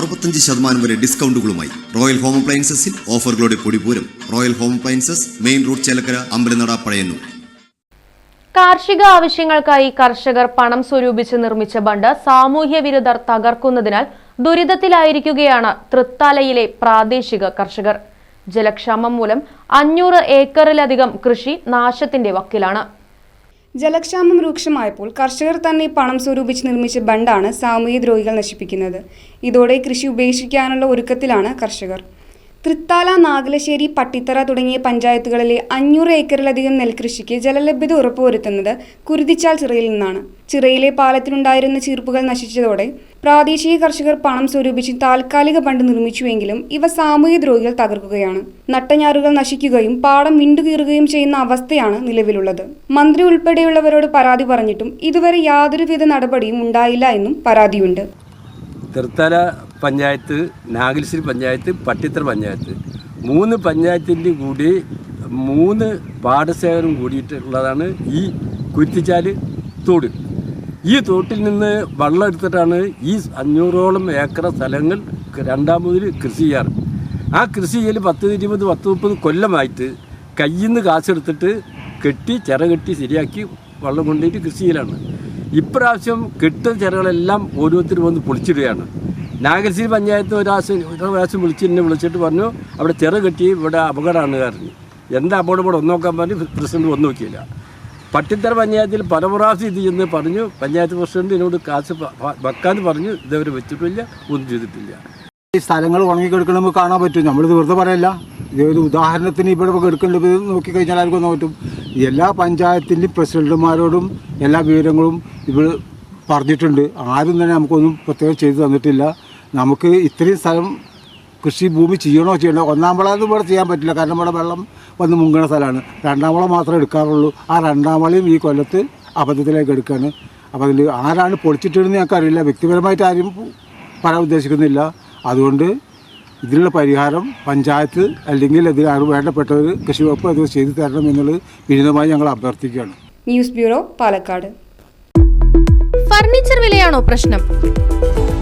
അറുപത്തഞ്ച് ശതമാനം വരെ ഡിസ്കൗണ്ടുകളുമായി റോയൽ ഹോം അപ്ലയൻസസിൽ ഓഫറുകളുടെ പൊടിപൂരം royal home appliances main road Chelakkara Ambalanada Pazhayannur. കാർഷിക ആവശ്യങ്ങൾക്കായി കർഷകർ പണം സ്വരൂപിച്ച് നിർമ്മിച്ച ബണ്ട് സാമൂഹ്യ വിരുദ്ധർ തകർക്കുന്നതിനാൽ ദുരിതത്തിലായിരിക്കുകയാണ് തൃത്താലയിലെ പ്രാദേശിക കർഷകർ. ജലക്ഷാമം മൂലം അഞ്ഞൂറ് ഏക്കറിലധികം കൃഷി നാശത്തിന്റെ വക്കിലാണ്. ജലക്ഷാമം രൂക്ഷമായപ്പോൾ കർഷകർ തന്നെ പണം സ്വരൂപിച്ച് നിർമ്മിച്ച ബണ്ടാണ് സാമൂഹ്യ ദ്രോഹികൾ നശിപ്പിക്കുന്നത്. ഇതോടെ കൃഷി ഉപേക്ഷിക്കാനുള്ള ഒരുക്കത്തിലാണ് കർഷകർ. തൃത്താല നാഗലശ്ശേരി പട്ടിത്തറ തുടങ്ങിയ പഞ്ചായത്തുകളിലെ അഞ്ഞൂറ് ഏക്കറിലധികം നെൽകൃഷിക്ക് ജലലഭ്യത ഉറപ്പുവരുത്തുന്നത് കുരുതിച്ചാൽ ചിറയിൽ നിന്നാണ്. ചിറയിലെ പാലത്തിനുണ്ടായിരുന്ന ചീർപ്പുകൾ നശിച്ചതോടെ പ്രാദേശിക കർഷകർ പണം സ്വരൂപിച്ച് താൽക്കാലിക ബണ്ട് നിർമ്മിച്ചുവെങ്കിലും ഇവ സാമൂഹ്യ ദ്രോഹികൾ തകർക്കുകയാണ്. നട്ടഞ്ഞാറുകൾ നശിക്കുകയും പാടം വിണ്ടുകീറുകയും ചെയ്യുന്ന അവസ്ഥയാണ് നിലവിലുള്ളത്. മന്ത്രി ഉൾപ്പെടെയുള്ളവരോട് പരാതി പറഞ്ഞിട്ടും ഇതുവരെ യാതൊരുവിധ നടപടിയും ഉണ്ടായില്ല എന്നും പരാതിയുണ്ട്. തൃത്തല പഞ്ചായത്ത് നാഗൽശ്രീ പഞ്ചായത്ത് പട്ടിത്തറ പഞ്ചായത്ത് മൂന്ന് പഞ്ചായത്തിന്റെ കൂടി മൂന്ന് പാടശേഖരം കൂടിയിട്ടുള്ളതാണ് ഈ കുരുത്തിച്ചാൽ തോട്. ഈ തോട്ടിൽ നിന്ന് വെള്ളം എടുത്തിട്ടാണ് ഈ അഞ്ഞൂറോളം ഏക്കർ സ്ഥലങ്ങൾ രണ്ടാമതിൽ കൃഷി ചെയ്യാറ്. ആ കൃഷി ചെയ്യൽ പത്ത് ഇരുപത് പത്ത് മുപ്പത് കൊല്ലമായിട്ട് കയ്യിൽ നിന്ന് കാശെടുത്തിട്ട് കെട്ടി ചിറ കെട്ടി ശരിയാക്കി വെള്ളം കൊണ്ടുപോയിട്ട് കൃഷി ചെയ്യലാണ്. ഇപ്രാവശ്യം കിട്ടുന്ന ചിറകളെല്ലാം ഓരോരുത്തർ വന്ന് പൊളിച്ചിടുകയാണ്. നാഗശ്ശേരി പഞ്ചായത്ത് ഒരാവശ്യം ഒരു പ്രാവശ്യം വിളിച്ച് എന്നെ വിളിച്ചിട്ട് പറഞ്ഞു അവിടെ ചിറ കെട്ടി ഇവിടെ അപകടമാണ് കാരണം എന്താ അപകടം? ഇവിടെ ഒന്ന് നോക്കാൻ പറഞ്ഞ് പ്രസിഡന്റ് ഒന്നും നോക്കിയില്ല. പട്ടിത്തറ പഞ്ചായത്തിൽ പല പ്രാവശ്യം ഇത് ചെന്ന് പറഞ്ഞു. പഞ്ചായത്ത് പ്രസിഡന്റ് എന്നോട് കാശ് വെക്കാന്ന് പറഞ്ഞു. ഇതവർ വെച്ചിട്ടില്ല ഒന്നും ചെയ്തിട്ടില്ല. ഈ സ്ഥലങ്ങൾ ഉണങ്ങിക്കെടുക്കണം കാണാൻ പറ്റും. നമ്മളിത് വെറുതെ പറയല്ല. ഇത് ഒരു ഉദാഹരണത്തിന് ഇവിടെ എടുക്കേണ്ടത് നോക്കിക്കഴിഞ്ഞാൽ ആർക്കും പറ്റും. എല്ലാ പഞ്ചായത്തിന്റെയും പ്രസിഡന്റുമാരോടും എല്ലാ വിവരങ്ങളും ഇവർ പറഞ്ഞിട്ടുണ്ട്. ആരും തന്നെ നമുക്കൊന്നും പ്രത്യേകം ചെയ്തു തന്നിട്ടില്ല. നമുക്ക് ഇത്രയും സ്ഥലം കൃഷി ഭൂമി ചെയ്യണോ ചെയ്യണോ? ഒന്നാം വളമൊന്നും ഇവിടെ ചെയ്യാൻ പറ്റില്ല. കാരണം ഇവിടെ വെള്ളം വന്ന് മുങ്ങണ സ്ഥലമാണ്. രണ്ടാം വളം മാത്രമേ എടുക്കാറുള്ളൂ. ആ രണ്ടാം വളയും ഈ കൊല്ലത്ത് അബദ്ധത്തിലേക്ക് എടുക്കുകയാണ് അപ്പോൾ അതിൽ ആരാണ് പൊളിച്ചിട്ടിരുന്ന് ഞങ്ങൾക്കറിയില്ല. വ്യക്തിപരമായിട്ട് ആരും പറയാൻ ഉദ്ദേശിക്കുന്നില്ല. അതുകൊണ്ട് ഇതിനുള്ള പരിഹാരം പഞ്ചായത്ത് അല്ലെങ്കിൽ ഇതിന് വേണ്ടപ്പെട്ടവർ കൃഷി വകുപ്പ് അത് ചെയ്തു തരണം എന്നുള്ളത് വിനീതമായി ഞങ്ങൾ അഭ്യർത്ഥിക്കുകയാണ്. News bureau Palakkad. ഫർണിച്ചർ വിലയാണോ പ്രശ്നം?